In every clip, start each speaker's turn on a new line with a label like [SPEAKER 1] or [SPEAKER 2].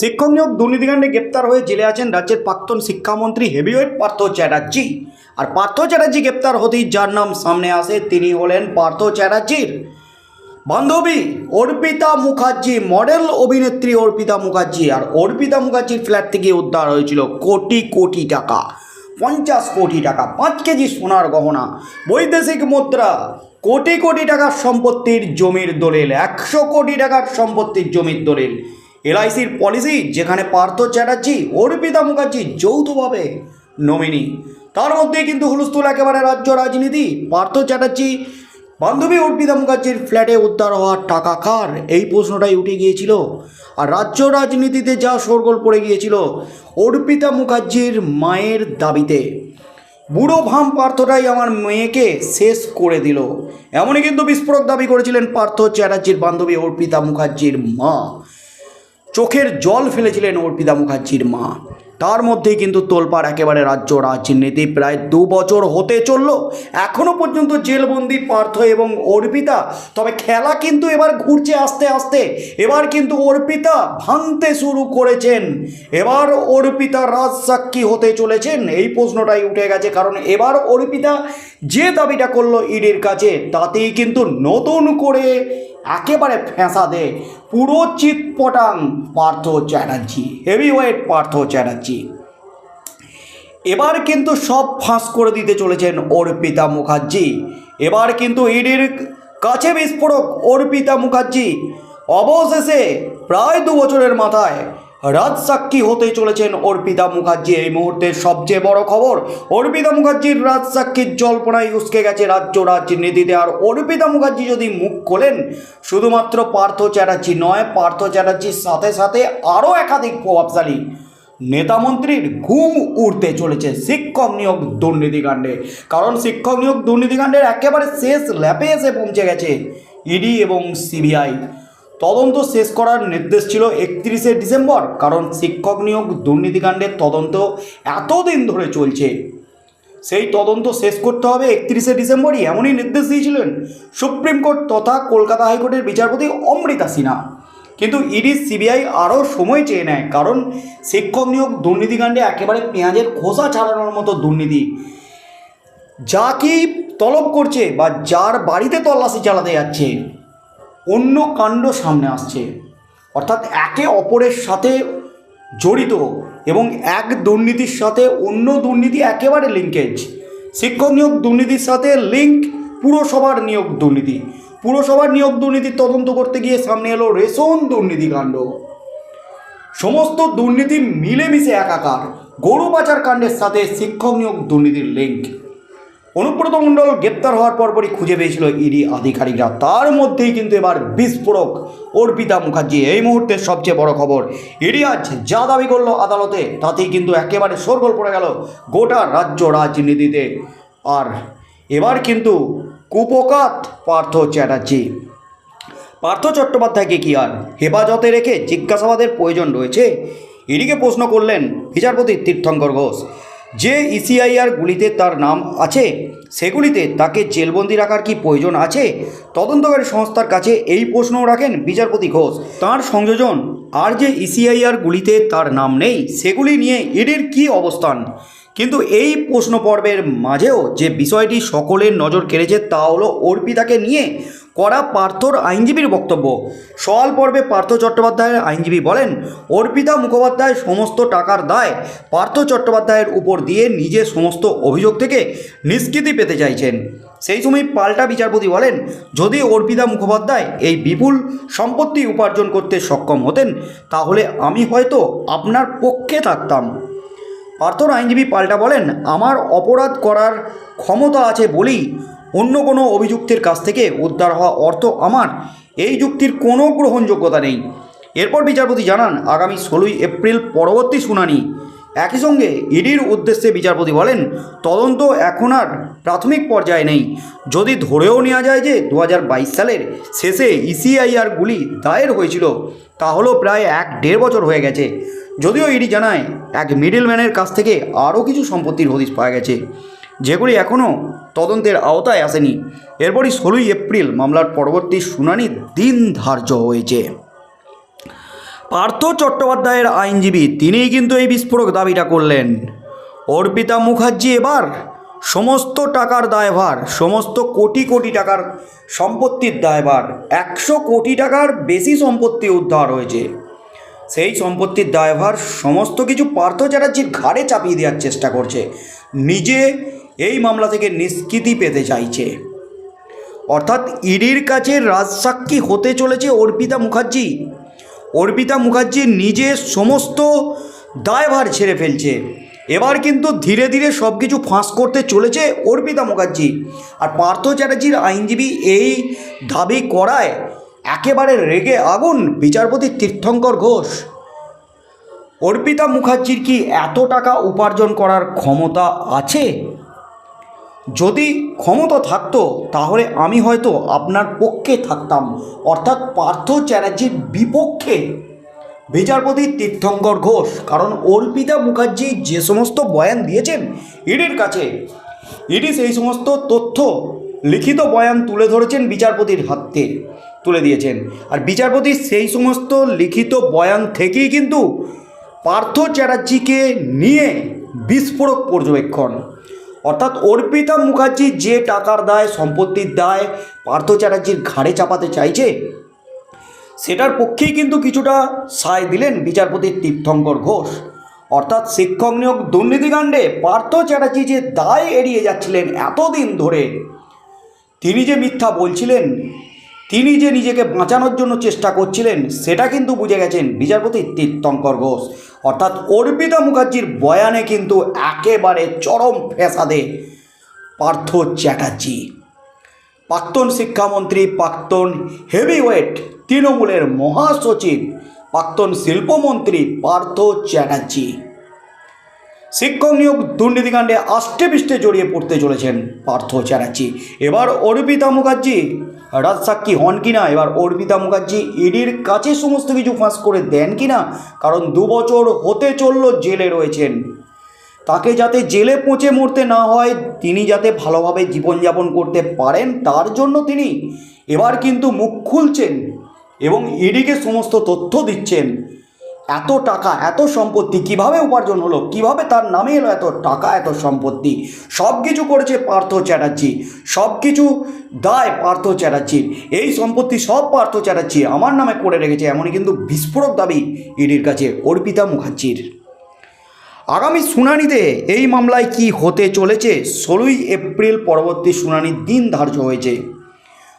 [SPEAKER 1] শিক্ষক নিয়োগ দুর্নীতিকাণ্ডে গ্রেপ্তার হয়ে জেলে আছেন রাজ্যের প্রাক্তন শিক্ষামন্ত্রী হেভিওয়েট পার্থ চ্যাটার্জি। আর পার্থ চ্যাটার্জি গ্রেপ্তার হতেই যার নাম সামনে আসে তিনি হলেন পার্থ চ্যাটার্জির। বান্ধবী অর্পিতা মুখার্জি, মডেল অভিনেত্রী অর্পিতা মুখার্জি আর অর্পিতা মুখার্জির ফ্ল্যাট থেকে উদ্ধার হয়েছিল কোটি কোটি টাকা, পঞ্চাশ কোটি টাকা, পাঁচ কেজি সোনার গহনা, বৈদেশিক মুদ্রা, কোটি কোটি টাকার সম্পত্তির জমির দলিল, একশো কোটি টাকার সম্পত্তির জমির দলিল। এলআইসির পলিসি যেখানে পার্থ চ্যাটার্জি, অর্পিতা মুখার্জি যৌথভাবে নমিনি তার মধ্যেই কিন্তু হুলস্থুল একেবারে রাজ্য রাজনীতি। পার্থ চ্যাটার্জি, বান্ধবী অর্পিতা মুখার্জির ফ্ল্যাটে উদ্ধার হওয়ার টাকা কার? এই প্রশ্নটাই উঠে গিয়েছিল। আর রাজ্য রাজনীতিতে যা শোরগোল পড়ে গিয়েছিল অর্পিতা মুখার্জির মায়ের দাবিতে। বুড়ো ভাম পার্থটাই আমার মেয়েকে শেষ করে দিল। এমনই কিন্তু বিস্ফোরক দাবি করেছিলেন পার্থ চ্যাটার্জির বান্ধবী অর্পিতা মুখার্জির মা। চোখের জল ফেলেছিলেন অর্পিতা মুখার্জির মা। তার মধ্যেই কিন্তু তোলপাড় একেবারে রাজ্য রাজনীতি প্রায় দু বছর হতে চলল। এখনও পর্যন্ত জেলবন্দি পার্থ এবং অর্পিতা, তবে খেলা কিন্তু এবার ঘুরছে আস্তে আস্তে। এবার কিন্তু অর্পিতা ভাঙতে শুরু করেছেন। এবার অর্পিতা রাজসাক্ষী হতে চলেছেন। এই প্রশ্নটাই উঠে গেছে, কারণ এবার অর্পিতা যে দাবিটা করল ইডির কাছে, তাতেই কিন্তু নতুন করে একেবারে ফেঁসা দেয় পুরো চিৎপটাং পার্থ চ্যাটার্জি। Heavyweight Partha Chatterjee. এবার কিন্তু সব ফাঁস করে দিতে চলেছেন অর্পিতা মুখার্জি। এবার কিন্তু ইডির কাছে বিস্ফোরক অর্পিতা মুখার্জি। অবশেষে প্রায় দু বছরের মাথায় রাজসাক্ষী হতে চলেছেন অর্পিতা মুখার্জি। এই মুহূর্তের সবচেয়ে বড় খবর, অর্পিতা মুখার্জির রাজসাক্ষীর জল্পনায় উস্কে গেছে রাজ্য রাজনীতিতে। আর অর্পিতা মুখার্জি যদি মুখ খোলেন, শুধুমাত্র পার্থ চ্যাটার্জি নয়, পার্থ চ্যাটার্জির সাথে সাথে আরও একাধিক প্রভাবশালী নেতামন্ত্রীর ঘুম উড়তে চলেছে শিক্ষক নিয়োগ দুর্নীতিকাণ্ডে। কারণ শিক্ষক নিয়োগ দুর্নীতিকাণ্ডের একেবারে শেষ ল্যাপে এসে পৌঁছে গেছে ইডি এবং সিবিআই। তদন্ত শেষ করার নির্দেশ ছিল একত্রিশে ডিসেম্বর, কারণ শিক্ষক নিয়োগ দুর্নীতিকাণ্ডের তদন্ত এতদিন ধরে চলছে। সেই তদন্ত শেষ করতে হবে একত্রিশে ডিসেম্বরই, এমনই নির্দেশ দিয়েছিলেন সুপ্রিম কোর্ট তথা কলকাতা হাইকোর্টের বিচারপতি অমৃতা সিনহা। কিন্তু ইডি, সিবিআই আরও সময় চেয়ে নেয়, কারণ শিক্ষক নিয়োগ দুর্নীতিকাণ্ডে একেবারে পেঁয়াজের খোসা ছাড়ানোর মতো দুর্নীতি। যা কি তলব করছে বা যার বাড়িতে তল্লাশি চালাতে যাচ্ছে? অন্য কাণ্ড সামনে আসছে। অর্থাৎ একে অপরের সাথে জড়িত এবং এক দুর্নীতির সাথে অন্য দুর্নীতি একেবারে লিঙ্কেজ শিক্ষক নিয়োগ দুর্নীতির সাথে লিঙ্ক পুরসভার নিয়োগ দুর্নীতি। পুরসভার নিয়োগ দুর্নীতির তদন্ত করতে গিয়ে সামনে এলো রেশন দুর্নীতিকাণ্ড সমস্ত দুর্নীতি মিলেমিশে একাকার। গরু পাচার কাণ্ডের সাথে শিক্ষক নিয়োগ দুর্নীতির লিঙ্ক অনুব্রত মণ্ডল গ্রেপ্তার হওয়ার পরপরই খুঁজে পেয়েছিল ইডি আধিকারিকরা। তার মধ্যেই কিন্তু এবার বিস্ফোরক অর্পিতা মুখার্জি। এই মুহূর্তের সবচেয়ে বড় খবর, ইডি আজ যা দাবি করল আদালতে, তাতেই কিন্তু একেবারে সরগোল পড়ে গেল গোটা রাজ্য রাজনীতিতে। আর এবার কিন্তু কুপকাত পার্থ চ্যাটার্জি। পার্থ চট্টোপাধ্যায়কে কি আর হেফাজতে রেখে জিজ্ঞাসাবাদের প্রয়োজন রয়েছে? ইডিকে প্রশ্ন করলেন বিচারপতি তীর্থঙ্কর ঘোষ। যে ইসিআইআর গুলিতে তার নাম আছে, সেগুলিতে তাকে জেলবন্দি রাখার কি প্রয়োজন আছে? তদন্তকারী সংস্থার কাছে এই প্রশ্নও রাখেন বিচারপতি ঘোষ। তার সংযোজন, আর যে ইসিআইআর গুলিতে তার নাম নেই, সেগুলি নিয়ে ইডির কি অবস্থান? কিন্তু এই প্রশ্ন পর্বের মাঝেও যে বিষয়টি সকলের নজর কেড়েছে, তা হলো অর্পিতাকে নিয়ে করা পার্থর আইনজীবীর বক্তব্য। সওয়াল পর্বে পার্থ চট্টোপাধ্যায়ের আইনজীবী বলেন, অর্পিতা মুখোপাধ্যায় সমস্ত টাকার দায় পার্থ চট্টোপাধ্যায়ের উপর দিয়ে নিজের সমস্ত অভিযোগ থেকে নিষ্কৃতি পেতে চাইছেন। সেই সময় পাল্টা বিচারপতি বলেন, যদি অর্পিতা মুখোপাধ্যায় এই বিপুল সম্পত্তি উপার্জন করতে সক্ষম হতেন, তাহলে আমি হয়তো আপনার পক্ষে থাকতাম। পার্থর আইনজীবী পাল্টা বলেন, আমার অপরাধ করার ক্ষমতা আছে বলেই অন্য কোনো অভিযুক্তের কাছ থেকে উদ্ধার হওয়া অর্থ আমার। এই যুক্তির কোনো গ্রহণযোগ্যতা নেই। এরপর বিচারপতি জানান, আগামী ষোলোই এপ্রিল পরবর্তী শুনানি। একই সঙ্গে ইডির উদ্দেশ্যে বিচারপতি বলেন, তদন্ত এখন আর প্রাথমিক পর্যায়ে নেই। যদি ধরেও নেওয়া যায় যে দু হাজার বাইশ সালের শেষে ইসিআইআরগুলি দায়ের হয়েছিল, তাহলেও প্রায় এক দেড় বছর হয়ে গেছে। যদিও ইডি জানায়, এক মিডলম্যানের কাছ থেকে আরও কিছু সম্পত্তির হদিশ পাওয়া গেছে। যেগুলি এখনও তদন্তের আওতায় আসেনি। এরপরই ষোলোই এপ্রিল মামলার পরবর্তী শুনানির দিন ধার্য হয়েছে। পার্থ চট্টোপাধ্যায়ের আইনজীবী তিনিই কিন্তু এই বিস্ফোরক দাবিটা করলেন। অর্পিতা মুখার্জি এবার সমস্ত টাকার দায়ভার, সমস্ত কোটি কোটি টাকার সম্পত্তির দায়ভার, একশো কোটি টাকার বেশি সম্পত্তি উদ্ধার হয়েছে। সেই সম্পত্তির দায়ভার সমস্ত কিছু পার্থ চ্যাটার্জির ঘাড়ে চাপিয়ে দেওয়ার চেষ্টা করছে। নিজে এই মামলা থেকে নিষ্কৃতি পেতে চাইছে। অর্থাৎ ইডির কাছে রাজসাক্ষী হতে চলেছে অর্পিতা মুখার্জি। অর্পিতা মুখার্জি নিজে সমস্ত দায়ভার ছেড়ে ফেলছে। এবার কিন্তু ধীরে ধীরে সব কিছু ফাঁস করতে চলেছে অর্পিতা মুখার্জি। আর পার্থ চ্যাটার্জির আইনজীবী এই দাবি করায় একেবারে রেগে আগুন বিচারপতি তীর্থঙ্কর ঘোষ। অর্পিতা মুখার্জির কি এত টাকা উপার্জন করার ক্ষমতা আছে? যদি ক্ষমতা থাকতো, তাহলে আমি হয়তো আপনার পক্ষে থাকতাম। অর্থাৎ পার্থ চ্যাটার্জির বিপক্ষে। বিচারপতি তীর্থঙ্কর ঘোষ, কারণ অর্পিতা মুখার্জি যে সমস্ত বয়ান দিয়েছেন ইডির কাছে, ইডি সেই সমস্ত তথ্য, লিখিত বয়ান তুলে ধরেছেন বিচারপতির হাতে তুলে দিয়েছেন। আর বিচারপতি সেই সমস্ত লিখিত বয়ান থেকেই কিন্তু পার্থ চ্যাটার্জিকে নিয়ে বিস্ফোরক পর্যবেক্ষণ। অর্থাৎ অর্পিতা মুখার্জি যে টাকার দায়, সম্পত্তির দায় পার্থ চ্যাটার্জির ঘাড়ে চাপাতে চাইছে, সেটার পক্ষেই কিন্তু কিছুটা সায় দিলেন বিচারপতি তীর্থঙ্কর ঘোষ। অর্থাৎ শিক্ষক নিয়োগ দুর্নীতিকাণ্ডে পার্থ চ্যাটার্জি যে দায় এড়িয়ে যাচ্ছিলেন এতদিন ধরে, তিনি যে মিথ্যা বলছিলেন তিনি যে নিজেকে বাঁচানোর জন্য চেষ্টা করছিলেন, সেটা কিন্তু বুঝে গেছেন বিচারপতি তীর্থঙ্কর ঘোষ। অর্থাৎ অর্পিতা মুখার্জির বয়ানে কিন্তু একেবারে চরম ফেসাদে পার্থ চ্যাটার্জি। প্রাক্তন শিক্ষামন্ত্রী, প্রাক্তন হেভিওয়েট তৃণমূলের মহাসচিব, প্রাক্তন শিল্পমন্ত্রী পার্থ চ্যাটার্জি। শিক্ষক নিয়োগ দুর্নীতিকাণ্ডে আষ্টে পৃষ্ঠে জড়িয়ে পড়তে চলেছেন পার্থ চ্যাটার্জি। এবার অর্পিতা মুখার্জি, রাজসাক্ষী হন কিনা? এবার অর্পিতা মুখার্জি, ইডির কাছে সমস্ত কিছু ফাঁস করে দেন কিনা? কারণ দুবছর হতে চলল জেলে রয়েছেন। তাকে যাতে জেলে পচে মরতে না হয়, তিনি যাতে ভালোভাবে জীবনযাপন করতে পারেন, তার জন্য তিনি এবার কিন্তু মুখ খুলছেন এবং ইডিকে সমস্ত তথ্য দিচ্ছেন। এত টাকা, এত সম্পত্তি কীভাবে উপার্জন হলো? কীভাবে তার নামে এলো এত টাকা, এত সম্পত্তি? সব কিছু করেছে পার্থ চ্যাটার্জি। সব কিছু দায় পার্থ চ্যাটার্জির। এই সম্পত্তি সব পার্থ চ্যাটার্জি আমার নামে করে রেখেছে, এমনই কিন্তু বিস্ফোরক দাবি ইডির কাছে অর্পিতা মুখার্জির। আগামী শুনানিতে এই মামলায় কি হতে চলেছে? ষোলোই এপ্রিল পরবর্তী শুনানির দিন ধার্য হয়েছে।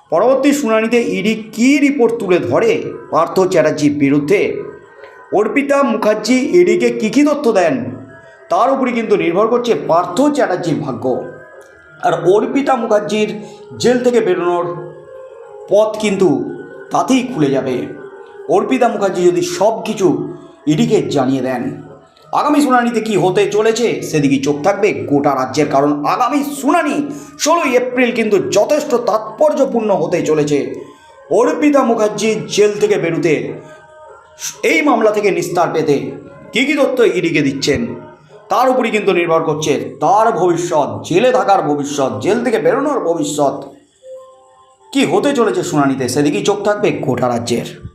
[SPEAKER 1] পরবর্তী শুনানিতে ইডি কী রিপোর্ট তুলে ধরে পার্থ চ্যাটার্জির বিরুদ্ধে? অর্পিতা মুখার্জি ইডিকে কী কী তথ্য দেন? তার উপরে কিন্তু নির্ভর করছে পার্থ চ্যাটার্জির ভাগ্য। আর অর্পিতা মুখার্জির জেল থেকে বেরোনোর পথ কিন্তু তাতেই খুলে যাবে। অর্পিতা মুখার্জি যদি সব কিছু ইডিকে জানিয়ে দেন, আগামী শুনানিতে কি হতে চলেছে সেদিকে চোখ থাকবে গোটা রাজ্যের, কারণ আগামী শুনানি ষোলোই এপ্রিল কিন্তু যথেষ্ট তাৎপর্যপূর্ণ হতে চলেছে। অর্পিতা মুখার্জি জেল থেকে বেরোতে এই মামলা থেকে নিস্তার পেতে কী কী তথ্য ইডিকে দিচ্ছেন? তার উপরই কিন্তু নির্ভর করছে তার ভবিষ্যৎ, জেলে থাকার ভবিষ্যৎ, জেল থেকে বেরোনোর ভবিষ্যৎ। কি হতে চলেছে শুনানিতে? সেদিকেই চোখ থাকবে গোটা রাজ্যের।